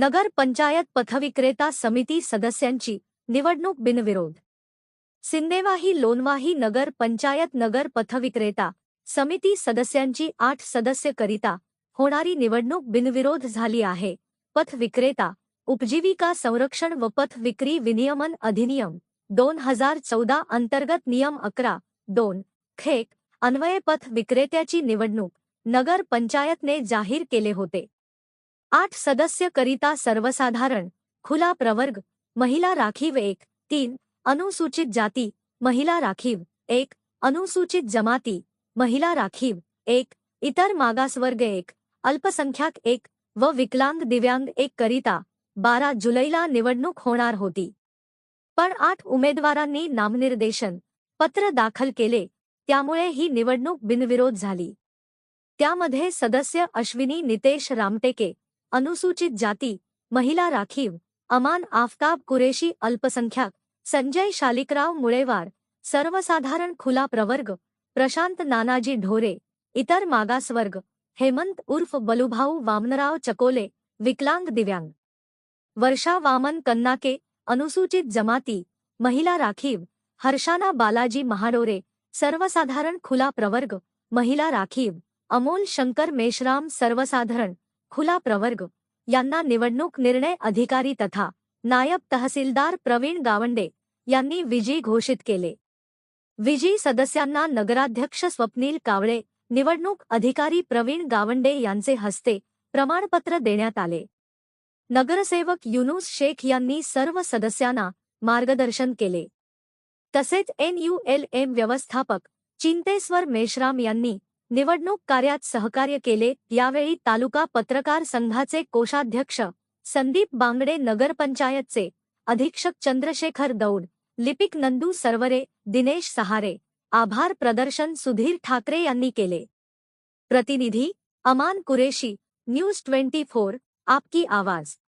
नगर पंचायत पथविक्रेता समिती सदस्यांची निवडणूक बिनविरोध. सिंदेवाही लोणवाही नगर पंचायत नगर पथविक्रेता समिती सदस्यांची आठ सदस्य करिता होणारी निवडणूक बिनविरोध झाली आहे. पथ विक्रेता उपजीविका संरक्षण व पथ विक्री विनियमन अधिनियम दोन हजार चौदा अंतर्गत नियम अकरा दोन खेक अन्वये पथ विक्रेत्याची निवडणूक नगर पंचायतने जाहीर केले होते. आठ सदस्य करिता सर्वसाधारण खुला प्रवर्ग महिला राखीव एक तीन अनुसूचित जाती महिला राखीव एक अनुसूचित जमाती महिला राखीव एक इतर मागासवर्ग एक अल्पसंख्याक एक व विकलांग दिव्यांग एक करिता बारा जुलैला निवडणूक होणार होती. पण आठ उमेदवारांनी नामनिर्देशन पत्र दाखल केले त्यामुळे ही निवडणूक बिनविरोध झाली. त्यामध्ये सदस्य अश्विनी नितेश रामटेके अनुसूचित जाति, महिला राखीव, अमान आफताब कुरेशी अल्पसंख्याक, संजय शालिकराव मुळेवार, सर्वसाधारण खुला प्रवर्ग, प्रशांत नानाजी ढोरे, इतर मागासवर्ग, हेमंत उर्फ़ बलुभाऊ वामनराव चकोले, विकलांग दिव्यांग. वर्षा वामन कन्नाके, अनुसूचित जमाती, महिला राखीव, हर्षाना बालाजी महाडोरे, सर्वसाधारण खुला प्रवर्ग, महिला राखीव, अमोल शंकर मेश्राम सर्वसाधारण खुला प्रवर्ग यांना निवडणूक निर्णय अधिकारी तथा नायब तहसीलदार प्रवीण गावंडे यांनी विजयी घोषित केले. विजयी सदस्यांना नगराध्यक्ष स्वप्नील कावळे निवडणूक अधिकारी प्रवीण गावंडे यांचे हस्ते प्रमाणपत्र देण्यात आले. नगरसेवक युनुस शेख यांनी सर्व सदस्यांना मार्गदर्शन केले. तसेच एनयूएलएम व्यवस्थापक चिंतेश्वर मेश्राम यांनी निवडणूक कार्यात सहकार्य केले यावेळी तालुका पत्रकार संघाचे कोषाध्यक्ष संदीप बांगडे नगरपंचायतचे अधीक्षक चंद्रशेखर दौड लिपिक नंदू सरवरे दिनेश सहारे. आभार प्रदर्शन सुधीर ठाकरे यांनी केले. प्रतिनिधी Aman Qureshi news twenty four आपकी आवाज.